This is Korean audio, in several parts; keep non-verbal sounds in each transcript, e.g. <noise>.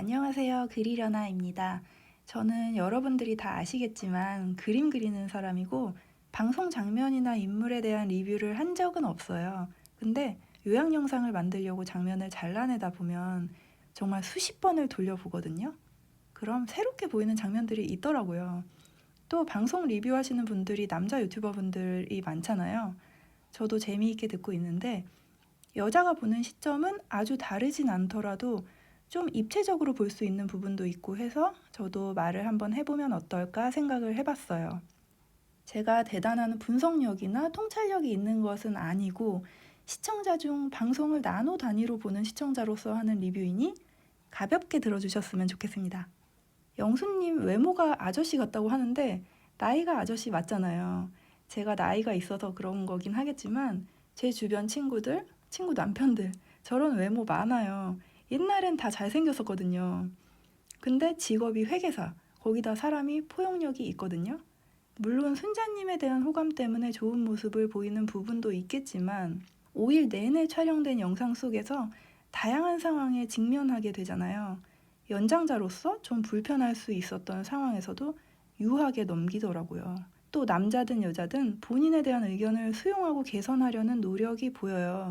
안녕하세요. 그리려나입니다. 저는 여러분들이 다 아시겠지만 그림 그리는 사람이고 방송 장면이나 인물에 대한 리뷰를 한 적은 없어요. 근데 요약 영상을 만들려고 장면을 잘라내다 보면 정말 수십 번을 돌려보거든요. 그럼 새롭게 보이는 장면들이 있더라고요. 또 방송 리뷰하시는 분들이 남자 유튜버 분들이 많잖아요. 저도 재미있게 듣고 있는데 여자가 보는 시점은 아주 다르진 않더라도 좀 입체적으로 볼 수 있는 부분도 있고 해서 저도 말을 한번 해보면 어떨까 생각을 해봤어요. 제가 대단한 분석력이나 통찰력이 있는 것은 아니고 시청자 중 방송을 나노 단위로 보는 시청자로서 하는 리뷰이니 가볍게 들어주셨으면 좋겠습니다. 영수님 외모가 아저씨 같다고 하는데 나이가 아저씨 맞잖아요. 제가 나이가 있어서 그런 거긴 하겠지만 제 주변 친구들, 친구 남편들 저런 외모 많아요. 옛날엔 다 잘생겼었거든요. 근데 직업이 회계사, 거기다 사람이 포용력이 있거든요. 물론 순자님에 대한 호감 때문에 좋은 모습을 보이는 부분도 있겠지만 5일 내내 촬영된 영상 속에서 다양한 상황에 직면하게 되잖아요. 연장자로서 좀 불편할 수 있었던 상황에서도 유하게 넘기더라고요. 또 남자든 여자든 본인에 대한 의견을 수용하고 개선하려는 노력이 보여요.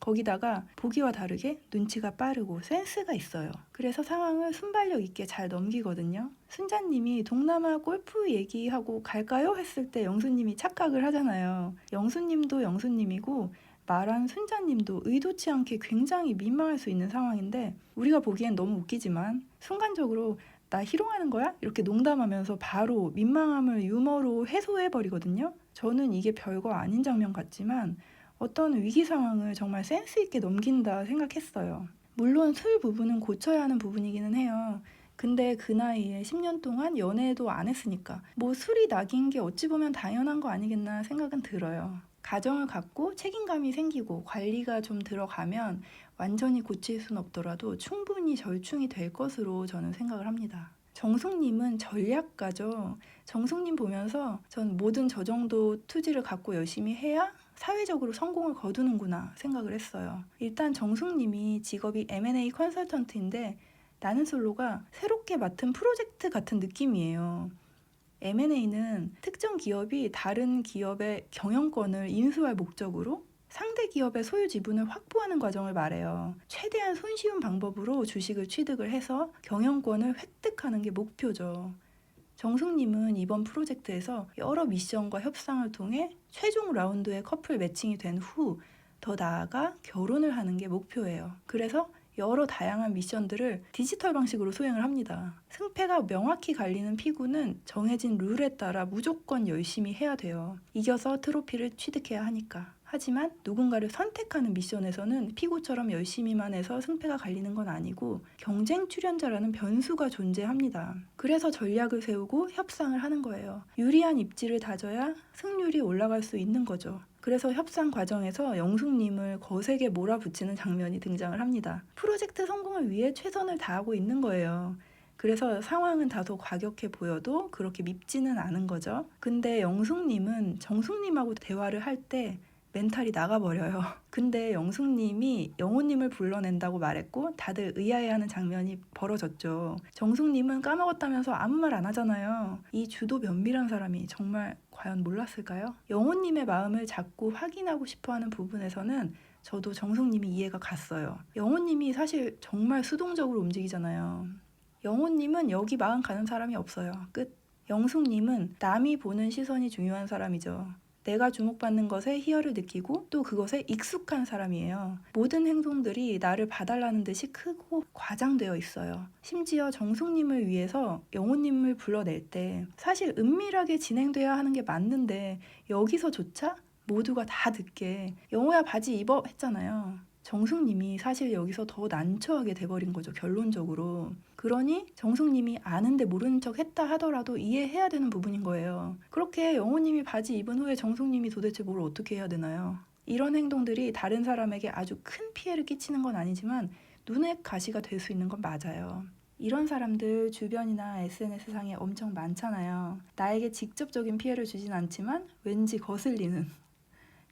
거기다가 보기와 다르게 눈치가 빠르고 센스가 있어요. 그래서 상황을 순발력 있게 잘 넘기거든요. 순자님이 동남아 골프 얘기하고 갈까요? 했을 때 영수님이 착각을 하잖아요. 영수님도 영수님이고 말한 순자님도 의도치 않게 굉장히 민망할 수 있는 상황인데 우리가 보기엔 너무 웃기지만 순간적으로 나 희롱하는 거야? 이렇게 농담하면서 바로 민망함을 유머로 해소해 버리거든요. 저는 이게 별거 아닌 장면 같지만 어떤 위기 상황을 정말 센스 있게 넘긴다 생각했어요. 물론 술 부분은 고쳐야 하는 부분이기는 해요. 근데 그 나이에 10년 동안 연애도 안 했으니까 뭐 술이 낙인 게 어찌 보면 당연한 거 아니겠나 생각은 들어요. 가정을 갖고 책임감이 생기고 관리가 좀 들어가면 완전히 고칠 순 없더라도 충분히 절충이 될 것으로 저는 생각을 합니다. 정숙님은 전략가죠. 정숙님 보면서 전 모든 저 정도 투지를 갖고 열심히 해야 사회적으로 성공을 거두는구나 생각을 했어요. 일단 정숙님이 직업이 M&A 컨설턴트인데 나는 솔로가 새롭게 맡은 프로젝트 같은 느낌이에요. M&A는 특정 기업이 다른 기업의 경영권을 인수할 목적으로 상대 기업의 소유 지분을 확보하는 과정을 말해요. 최대한 손쉬운 방법으로 주식을 취득을 해서 경영권을 획득하는 게 목표죠. 정숙님은 이번 프로젝트에서 여러 미션과 협상을 통해 최종 라운드의 커플 매칭이 된 후 더 나아가 결혼을 하는 게 목표예요. 그래서 여러 다양한 미션들을 디지털 방식으로 수행을 합니다. 승패가 명확히 갈리는 피구는 정해진 룰에 따라 무조건 열심히 해야 돼요. 이겨서 트로피를 취득해야 하니까. 하지만 누군가를 선택하는 미션에서는 피구처럼 열심히만 해서 승패가 갈리는 건 아니고 경쟁 출연자라는 변수가 존재합니다. 그래서 전략을 세우고 협상을 하는 거예요. 유리한 입지를 다져야 승률이 올라갈 수 있는 거죠. 그래서 협상 과정에서 영숙님을 거세게 몰아붙이는 장면이 등장을 합니다. 프로젝트 성공을 위해 최선을 다하고 있는 거예요. 그래서 상황은 다소 과격해 보여도 그렇게 밉지는 않은 거죠. 근데 영숙님은 정숙님하고 대화를 할때 멘탈이 나가버려요. <laughs> 근데 영숙님이 영호님을 불러낸다고 말했고 다들 의아해하는 장면이 벌어졌죠. 정숙님은 까먹었다면서 아무 말 안 하잖아요. 이 주도 면밀한 사람이 정말 과연 몰랐을까요? 영호님의 마음을 자꾸 확인하고 싶어하는 부분에서는 저도 정숙님이 이해가 갔어요. 영호님이 사실 정말 수동적으로 움직이잖아요. 영호님은 여기 마음 가는 사람이 없어요. 끝. 영숙님은 남이 보는 시선이 중요한 사람이죠. 내가 주목받는 것에 희열을 느끼고 또 그것에 익숙한 사람이에요. 모든 행동들이 나를 봐달라는 듯이 크고 과장되어 있어요. 심지어 정숙님을 위해서 영호님을 불러낼 때 사실 은밀하게 진행돼야 하는 게 맞는데 여기서조차 모두가 다 듣게 영호야 바지 입어 했잖아요. 정숙님이 사실 여기서 더 난처하게 돼버린 거죠, 결론적으로. 그러니 정숙님이 아는데 모르는 척 했다 하더라도 이해해야 되는 부분인 거예요. 그렇게 영호님이 바지 입은 후에 정숙님이 도대체 뭘 어떻게 해야 되나요? 이런 행동들이 다른 사람에게 아주 큰 피해를 끼치는 건 아니지만 눈에 가시가 될 수 있는 건 맞아요. 이런 사람들 주변이나 SNS상에 엄청 많잖아요. 나에게 직접적인 피해를 주진 않지만 왠지 거슬리는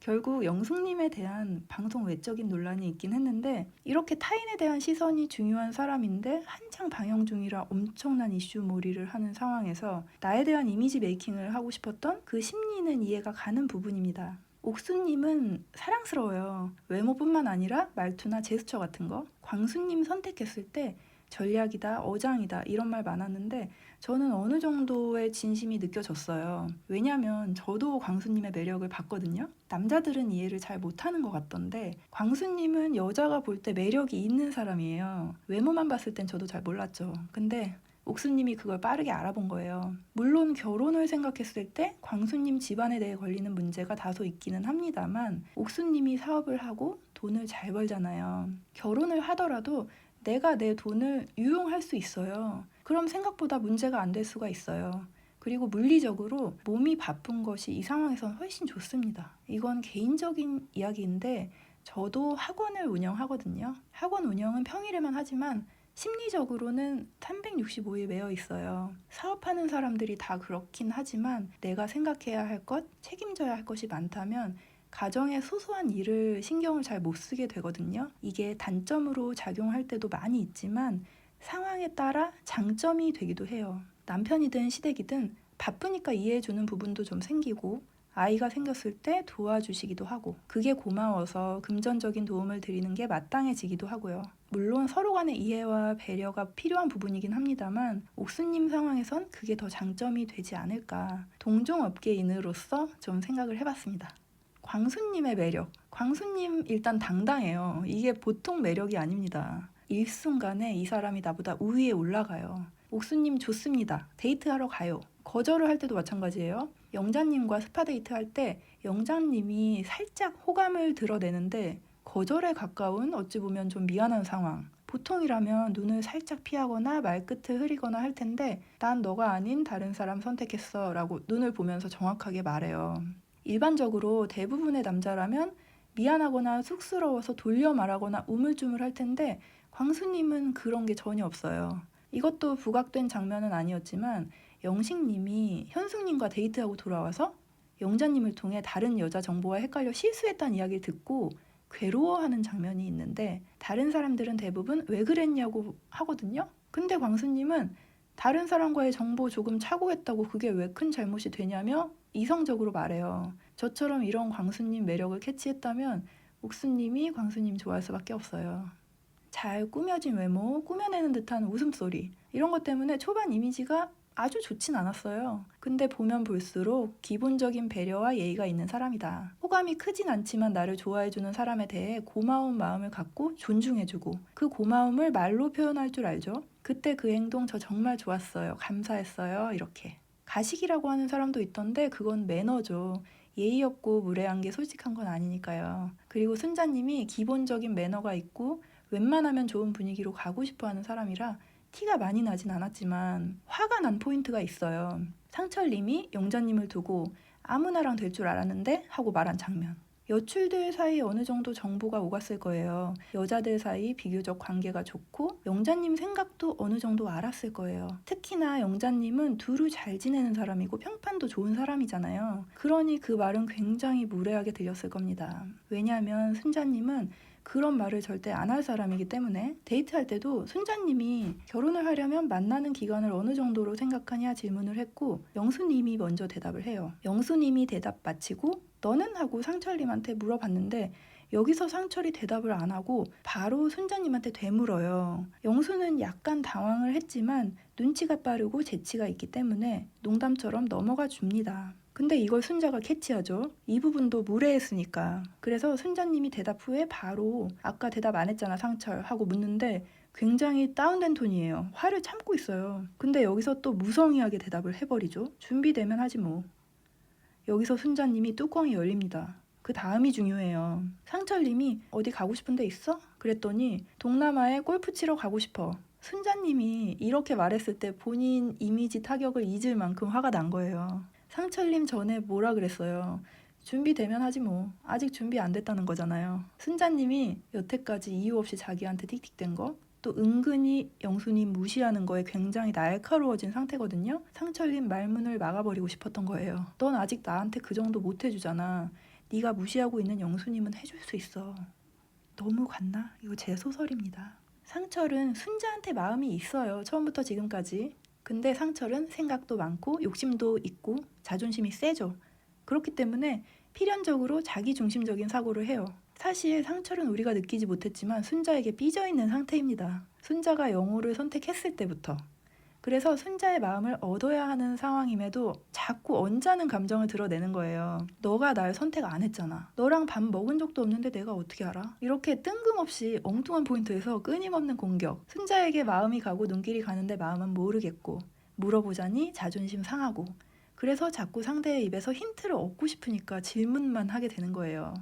결국 영숙님에 대한 방송 외적인 논란이 있긴 했는데 이렇게 타인에 대한 시선이 중요한 사람인데 한창 방영 중이라 엄청난 이슈 몰이를 하는 상황에서 나에 대한 이미지 메이킹을 하고 싶었던 그 심리는 이해가 가는 부분입니다. 옥수님은 사랑스러워요. 외모뿐만 아니라 말투나 제스처 같은 거. 광수님 선택했을 때 전략이다, 어장이다 이런 말 많았는데 저는 어느 정도의 진심이 느껴졌어요. 왜냐면 저도 광수님의 매력을 봤거든요. 남자들은 이해를 잘 못하는 것 같던데 광수님은 여자가 볼 때 매력이 있는 사람이에요. 외모만 봤을 땐 저도 잘 몰랐죠. 근데 옥수님이 그걸 빠르게 알아본 거예요. 물론 결혼을 생각했을 때 광수님 집안에 대해 걸리는 문제가 다소 있기는 합니다만 옥수님이 사업을 하고 돈을 잘 벌잖아요. 결혼을 하더라도 내가 내 돈을 유용할 수 있어요. 그럼 생각보다 문제가 안 될 수가 있어요. 그리고 물리적으로 몸이 바쁜 것이 이 상황에선 훨씬 좋습니다. 이건 개인적인 이야기인데 저도 학원을 운영하거든요. 학원 운영은 평일에만 하지만 심리적으로는 365일 매여 있어요. 사업하는 사람들이 다 그렇긴 하지만 내가 생각해야 할 것, 책임져야 할 것이 많다면 가정의 소소한 일을 신경을 잘 못 쓰게 되거든요. 이게 단점으로 작용할 때도 많이 있지만 상황에 따라 장점이 되기도 해요. 남편이든 시댁이든 바쁘니까 이해해주는 부분도 좀 생기고 아이가 생겼을 때 도와주시기도 하고 그게 고마워서 금전적인 도움을 드리는 게 마땅해지기도 하고요. 물론 서로 간의 이해와 배려가 필요한 부분이긴 합니다만 옥수님 상황에선 그게 더 장점이 되지 않을까 동종업계인으로서 좀 생각을 해봤습니다. 광수님의 매력. 광수님 일단 당당해요. 이게 보통 매력이 아닙니다. 일순간에 이 사람이 나보다 우위에 올라가요. 옥수님 좋습니다. 데이트하러 가요. 거절을 할 때도 마찬가지예요. 영자님과 스파 데이트 할 때 영자님이 살짝 호감을 드러내는데 거절에 가까운 어찌 보면 좀 미안한 상황. 보통이라면 눈을 살짝 피하거나 말끝을 흐리거나 할 텐데 난 너가 아닌 다른 사람 선택했어 라고 눈을 보면서 정확하게 말해요. 일반적으로 대부분의 남자라면 미안하거나 쑥스러워서 돌려 말하거나 우물쭈물 할 텐데 광수님은 그런 게 전혀 없어요. 이것도 부각된 장면은 아니었지만 영식님이 현숙님과 데이트하고 돌아와서 영자님을 통해 다른 여자 정보와 헷갈려 실수했다는 이야기를 듣고 괴로워하는 장면이 있는데 다른 사람들은 대부분 왜 그랬냐고 하거든요. 근데 광수님은 다른 사람과의 정보 조금 착오했다고 그게 왜 큰 잘못이 되냐며 이성적으로 말해요. 저처럼 이런 광수님 매력을 캐치했다면 옥수님이 광수님 좋아할 수밖에 없어요. 잘 꾸며진 외모, 꾸며내는 듯한 웃음소리 이런 것 때문에 초반 이미지가 아주 좋진 않았어요. 근데 보면 볼수록 기본적인 배려와 예의가 있는 사람이다. 호감이 크진 않지만 나를 좋아해주는 사람에 대해 고마운 마음을 갖고 존중해주고 그 고마움을 말로 표현할 줄 알죠. 그때 그 행동 저 정말 좋았어요. 감사했어요. 이렇게. 가식이라고 하는 사람도 있던데 그건 매너죠. 예의 없고 무례한 게 솔직한 건 아니니까요. 그리고 순자님이 기본적인 매너가 있고 웬만하면 좋은 분위기로 가고 싶어 하는 사람이라 티가 많이 나진 않았지만 화가 난 포인트가 있어요. 상철님이 영자님을 두고 아무나랑 될 줄 알았는데 하고 말한 장면. 여출들 사이 어느 정도 정보가 오갔을 거예요. 여자들 사이 비교적 관계가 좋고 영자님 생각도 어느 정도 알았을 거예요. 특히나 영자님은 두루 잘 지내는 사람이고 평판도 좋은 사람이잖아요. 그러니 그 말은 굉장히 무례하게 들렸을 겁니다. 왜냐하면 순자님은 그런 말을 절대 안 할 사람이기 때문에 데이트할 때도 순자님이 결혼을 하려면 만나는 기간을 어느 정도로 생각하냐 질문을 했고 영수님이 먼저 대답을 해요. 영수님이 대답 마치고 너는 하고 상철님한테 물어봤는데 여기서 상철이 대답을 안 하고 바로 순자님한테 되물어요. 영수는 약간 당황을 했지만 눈치가 빠르고 재치가 있기 때문에 농담처럼 넘어가 줍니다. 근데 이걸 순자가 캐치하죠. 이 부분도 무례했으니까. 그래서 순자님이 대답 후에 바로 아까 대답 안 했잖아 상철 하고 묻는데 굉장히 다운된 톤이에요. 화를 참고 있어요. 근데 여기서 또 무성의하게 대답을 해버리죠. 준비되면 하지 뭐. 여기서 순자님이 뚜껑이 열립니다. 그 다음이 중요해요. 상철님이 어디 가고 싶은 데 있어? 그랬더니 동남아에 골프 치러 가고 싶어. 순자님이 이렇게 말했을 때 본인 이미지 타격을 잊을 만큼 화가 난 거예요. 상철님 전에 뭐라 그랬어요? 준비되면 하지 뭐. 아직 준비 안 됐다는 거잖아요. 순자님이 여태까지 이유 없이 자기한테 틱틱댄 거, 또 은근히 영수님 무시하는 거에 굉장히 날카로워진 상태거든요. 상철님 말문을 막아버리고 싶었던 거예요. 넌 아직 나한테 그 정도 못 해주잖아. 네가 무시하고 있는 영수님은 해줄 수 있어. 너무 갔나? 이거 제 소설입니다. 상철은 순자한테 마음이 있어요. 처음부터 지금까지. 근데 상철은 생각도 많고 욕심도 있고 자존심이 세죠. 그렇기 때문에 필연적으로 자기 중심적인 사고를 해요. 사실 상철은 우리가 느끼지 못했지만 순자에게 삐져 있는 상태입니다. 순자가 영호를 선택했을 때부터. 그래서 순자의 마음을 얻어야 하는 상황임에도 자꾸 언짢은 감정을 드러내는 거예요. 너가 날 선택 안 했잖아. 너랑 밥 먹은 적도 없는데 내가 어떻게 알아? 이렇게 뜬금없이 엉뚱한 포인트에서 끊임없는 공격. 순자에게 마음이 가고 눈길이 가는데 마음은 모르겠고 물어보자니 자존심 상하고 그래서 자꾸 상대의 입에서 힌트를 얻고 싶으니까 질문만 하게 되는 거예요.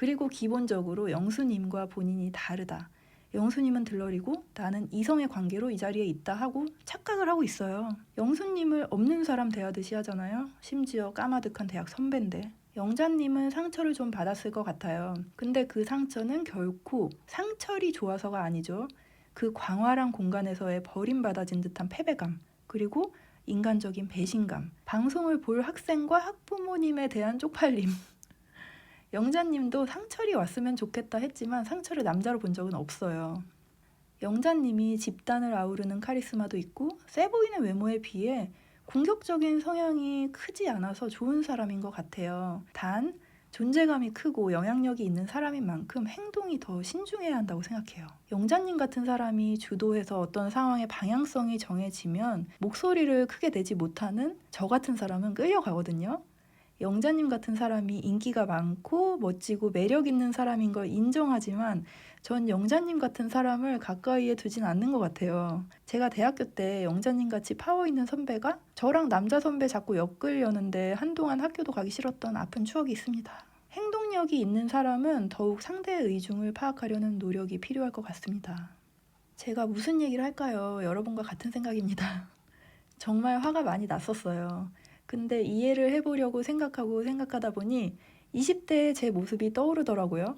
그리고 기본적으로 영수님과 본인이 다르다. 영수님은 들러리고 나는 이성의 관계로 이 자리에 있다 하고 착각을 하고 있어요. 영수님을 없는 사람 대하듯이 하잖아요. 심지어 까마득한 대학 선배인데. 영자님은 상처를 좀 받았을 것 같아요. 근데 그 상처는 결코 상철이 좋아서가 아니죠. 그 광활한 공간에서의 버림받아진 듯한 패배감, 그리고 인간적인 배신감, 방송을 볼 학생과 학부모님에 대한 쪽팔림. 영자님도 상철이 왔으면 좋겠다 했지만 상철을 남자로 본 적은 없어요. 영자님이 집단을 아우르는 카리스마도 있고 세 보이는 외모에 비해 공격적인 성향이 크지 않아서 좋은 사람인 것 같아요. 단 존재감이 크고 영향력이 있는 사람인 만큼 행동이 더 신중해야 한다고 생각해요. 영자님 같은 사람이 주도해서 어떤 상황의 방향성이 정해지면 목소리를 크게 내지 못하는 저 같은 사람은 끌려가거든요. 영자님 같은 사람이 인기가 많고 멋지고 매력 있는 사람인 걸 인정하지만 전 영자님 같은 사람을 가까이에 두진 않는 것 같아요. 제가 대학교 때 영자님 같이 파워 있는 선배가 저랑 남자 선배 자꾸 엮으려는데 한동안 학교도 가기 싫었던 아픈 추억이 있습니다. 행동력이 있는 사람은 더욱 상대의 의중을 파악하려는 노력이 필요할 것 같습니다. 제가 무슨 얘기를 할까요? 여러분과 같은 생각입니다. <laughs> 정말 화가 많이 났었어요. 근데 이해를 해보려고 생각하고 생각하다 보니 20대의 제 모습이 떠오르더라고요.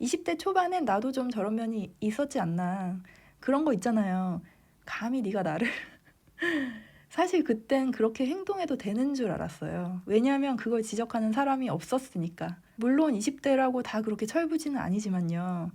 20대 초반엔 나도 좀 저런 면이 있었지 않나. 그런 거 있잖아요. 감히 네가 나를. <laughs> 사실 그땐 그렇게 행동해도 되는 줄 알았어요. 왜냐하면 그걸 지적하는 사람이 없었으니까. 물론 20대라고 다 그렇게 철부지는 아니지만요.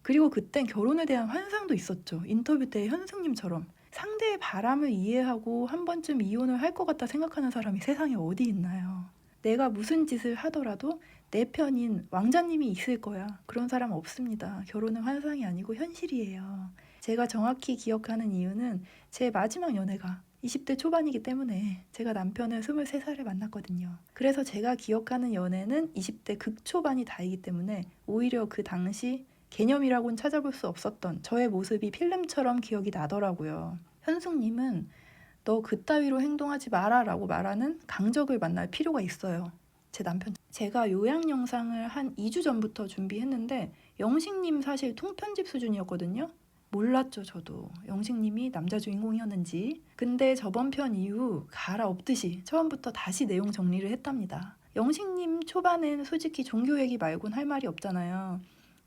그리고 그땐 결혼에 대한 환상도 있었죠. 인터뷰 때 현승님처럼. 상대의 바람을 이해하고 한 번쯤 이혼을 할 것 같다 생각하는 사람이 세상에 어디 있나요? 내가 무슨 짓을 하더라도 내 편인 왕자님이 있을 거야. 그런 사람 없습니다. 결혼은 환상이 아니고 현실이에요. 제가 정확히 기억하는 이유는 제 마지막 연애가 20대 초반이기 때문에 제가 남편을 23살에 만났거든요. 그래서 제가 기억하는 연애는 20대 극초반이 다이기 때문에 오히려 그 당시 개념이라고는 찾아볼 수 없었던 저의 모습이 필름처럼 기억이 나더라고요. 현숙님은 너 그따위로 행동하지 마라 라고 말하는 강적을 만날 필요가 있어요. 제 남편. 제가 요약 영상을 한 2주 전부터 준비했는데 영식님 사실 통편집 수준이었거든요. 몰랐죠, 저도. 영식님이 남자 주인공이었는지. 근데 저번 편 이후 갈아엎듯이 처음부터 다시 내용 정리를 했답니다. 영식님 초반엔 솔직히 종교 얘기 말곤 할 말이 없잖아요.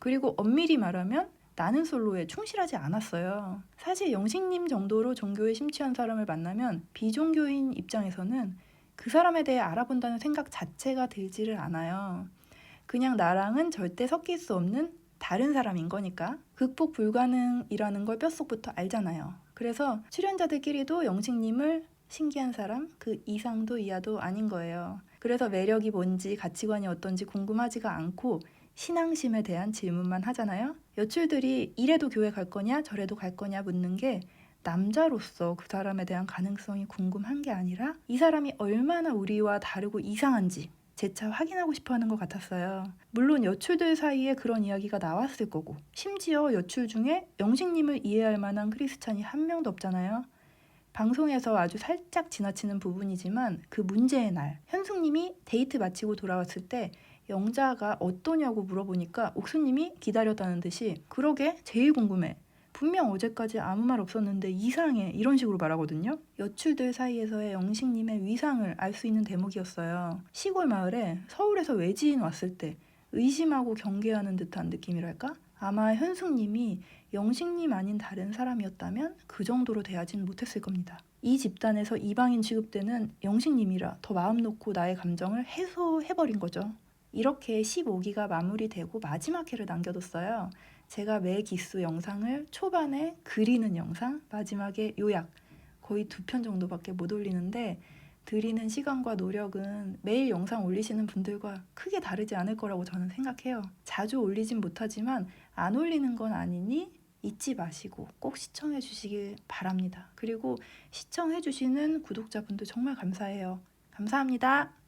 그리고 엄밀히 말하면 나는 솔로에 충실하지 않았어요. 사실 영식님 정도로 종교에 심취한 사람을 만나면 비종교인 입장에서는 그 사람에 대해 알아본다는 생각 자체가 들지를 않아요. 그냥 나랑은 절대 섞일 수 없는 다른 사람인 거니까 극복 불가능이라는 걸 뼛속부터 알잖아요. 그래서 출연자들끼리도 영식님을 신기한 사람, 그 이상도 이하도 아닌 거예요. 그래서 매력이 뭔지 가치관이 어떤지 궁금하지가 않고 신앙심에 대한 질문만 하잖아요. 여출들이 이래도 교회 갈 거냐 저래도 갈 거냐 묻는 게 남자로서 그 사람에 대한 가능성이 궁금한 게 아니라 이 사람이 얼마나 우리와 다르고 이상한지 재차 확인하고 싶어 하는 것 같았어요. 물론 여출들 사이에 그런 이야기가 나왔을 거고, 심지어 여출 중에 영식님을 이해할 만한 크리스찬이 한 명도 없잖아요. 방송에서 아주 살짝 지나치는 부분이지만 그 문제의 날, 현숙님이 데이트 마치고 돌아왔을 때 영자가 어떠냐고 물어보니까 옥수님이 기다렸다는 듯이 그러게 제일 궁금해. 분명 어제까지 아무 말 없었는데 이상해 이런 식으로 말하거든요. 여출들 사이에서의 영식님의 위상을 알 수 있는 대목이었어요. 시골 마을에 서울에서 외지인 왔을 때 의심하고 경계하는 듯한 느낌이랄까? 아마 현숙님이 영식님 아닌 다른 사람이었다면 그 정도로 대하진 못했을 겁니다. 이 집단에서 이방인 취급되는 영식님이라 더 마음 놓고 나의 감정을 해소해버린 거죠. 이렇게 15기가 마무리되고 마지막 회를 남겨뒀어요. 제가 매 기수 영상을 초반에 그리는 영상, 마지막에 요약 거의 두 편 정도밖에 못 올리는데 드리는 시간과 노력은 매일 영상 올리시는 분들과 크게 다르지 않을 거라고 저는 생각해요. 자주 올리진 못하지만 안 올리는 건 아니니 잊지 마시고 꼭 시청해 주시길 바랍니다. 그리고 시청해 주시는 구독자분들 정말 감사해요. 감사합니다.